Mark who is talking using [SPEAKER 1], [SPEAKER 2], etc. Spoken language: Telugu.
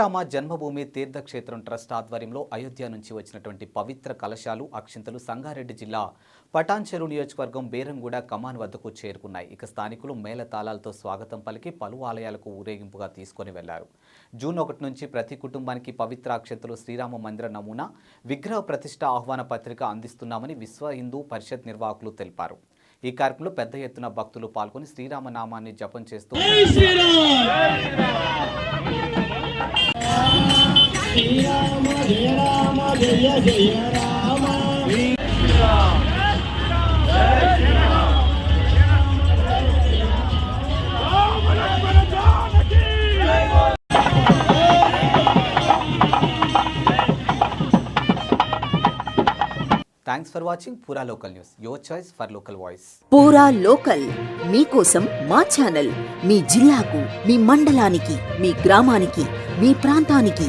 [SPEAKER 1] Shri Rama Janmabhoomi Teertha Kshetram trust ఆధ్వర్యంలో అయోధ్య నుంచి వచ్చినటువంటి పవిత్ర కలశాలు అక్షింతలు సంగారెడ్డి జిల్లా పటాన్చెరు నియోజకవర్గం బేరంగూడ కమాన్ వద్దకు చేరుకున్నాయి. ఇక స్థానికులు మేళతాళాలతో స్వాగతం పలికి పలు ఆలయాలకు ఊరేగింపుగా తీసుకొని వెళ్ళారు. జూన్ ఒకటి నుంచి ప్రతి కుటుంబానికి పవిత్ర అక్షంతలు శ్రీరామ మందిర నమూనా విగ్రహ ప్రతిష్ట ఆహ్వాన పత్రిక అందిస్తున్నామని విశ్వ హిందూ పరిషత్ నిర్వాహకులు తెలిపారు. ఈ కార్యక్రమంలో పెద్ద ఎత్తున భక్తులు పాల్గొని శ్రీరామనామాన్ని జపం చేస్తూ Shri Rama thanks for watching Pura local news your choice for local voice
[SPEAKER 2] Pura local మీకోసం మా ఛానల్ మీ జిల్లాకు మీ మండలానికి మీ గ్రామానికి మీ ప్రాంతానికి